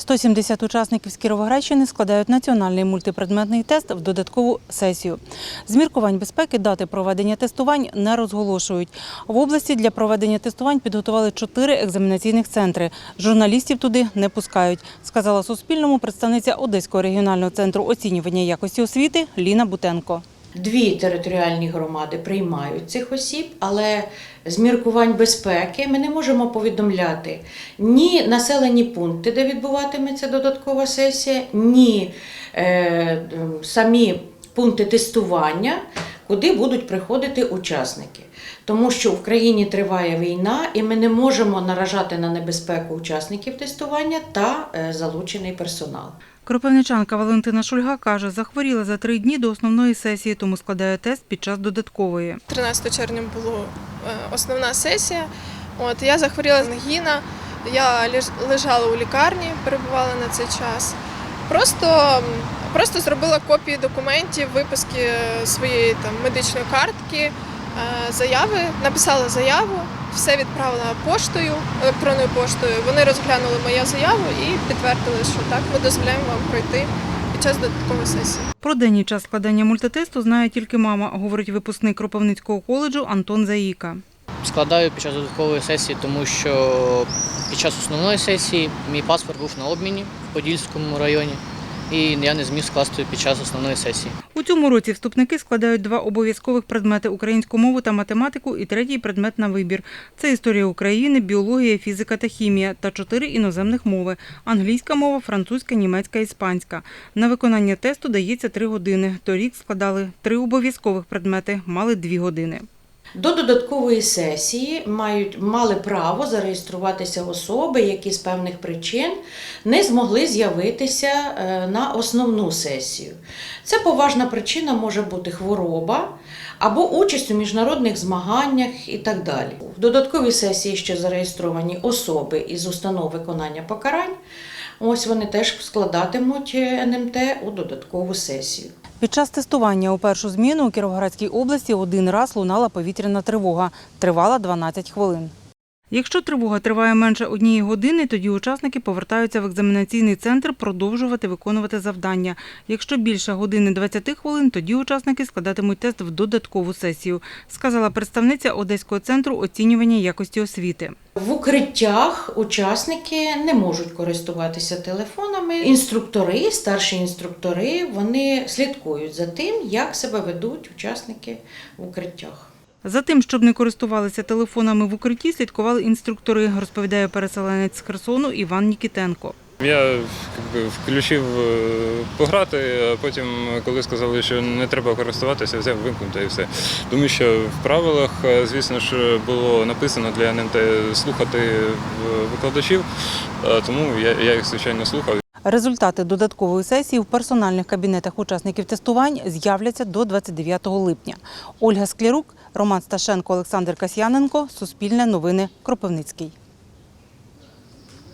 170 учасників з Кіровоградщини складають національний мультипредметний тест в додаткову сесію. З міркувань безпеки дати проведення тестувань не розголошують. В області для проведення тестувань підготували чотири екзаменаційних центри. Журналістів туди не пускають, сказала Суспільному представниця Одеського регіонального центру оцінювання якості освіти Ліна Бутенко. Дві територіальні громади приймають цих осіб, але з міркувань безпеки ми не можемо повідомляти ні населені пункти, де відбуватиметься додаткова сесія, ні е, самі пункти тестування, куди будуть приходити учасники. Тому що в країні триває війна, і ми не можемо наражати на небезпеку учасників тестування та е, залучений персонал. Кропивничанка Валентина Шульга каже, захворіла за три дні до основної сесії, тому складає тест під час додаткової. 13 червня була основна сесія. От я захворіла на гіна, я лежала у лікарні, перебувала на цей час. Просто, просто зробила копії документів, виписки своєї там медичної картки, е, заяви, написала заяву, все відправила поштою, електронною поштою. Вони розглянули мою заяву і підтвердили, що так, ми дозволяємо вам пройти під час додаткової сесії. Про день і час складання мультитесту знає тільки мама, говорить випускник Кропивницького коледжу Антон Заїка. Складаю під час додаткової сесії, тому що під час основної сесії мій паспорт був на обміні в Подільському районі, і я не зміг скласти під час основної сесії. У цьому році вступники складають два обов'язкових предмети українську мову та математику і третій предмет на вибір. Це історія України, біологія, фізика та хімія та чотири іноземних мови англійська мова, французька, німецька, іспанська. На виконання тесту дається три години. Торік складали три обов'язкових предмети, мали дві години. До додаткової сесії мають, мали право зареєструватися особи, які з певних причин не змогли з'явитися е, на основну сесію. Це поважна причина може бути хвороба або участь у міжнародних змаганнях і так далі. В додатковій сесії ще зареєстровані особи із установ виконання покарань. Ось вони теж складатимуть е, НМТ у додаткову сесію. Під час тестування у першу зміну у Кіровоградській області один раз лунала повітряна тривога. Тривала 12 хвилин. Якщо тривога триває менше однієї години, тоді учасники повертаються в екзаменаційний центр продовжувати виконувати завдання. Якщо більше години 20 хвилин, тоді учасники складатимуть тест в додаткову сесію, сказала представниця Одеського центру оцінювання якості освіти. В укриттях учасники не можуть користуватися телефонами. Інструктори, старші інструктори, вони слідкують за тим, як себе ведуть учасники в укриттях. За тим, щоб не користувалися телефонами в укритті, слідкували інструктори, розповідає переселенець з Херсону Іван Нікітенко. Я включив е, пограти, а потім, коли сказали, що не треба користуватися, взяв вимкнути і все. Тому що в правилах, е, звісно ж, було написано для НМТ слухати е, викладачів, тому я їх звичайно слухав. Результати додаткової сесії в персональних кабінетах учасників тестувань з'являться до 29 липня. Ольга Склярук, Роман Сташенко, Олександр Касьяненко. Суспільне новини. Кропивницький.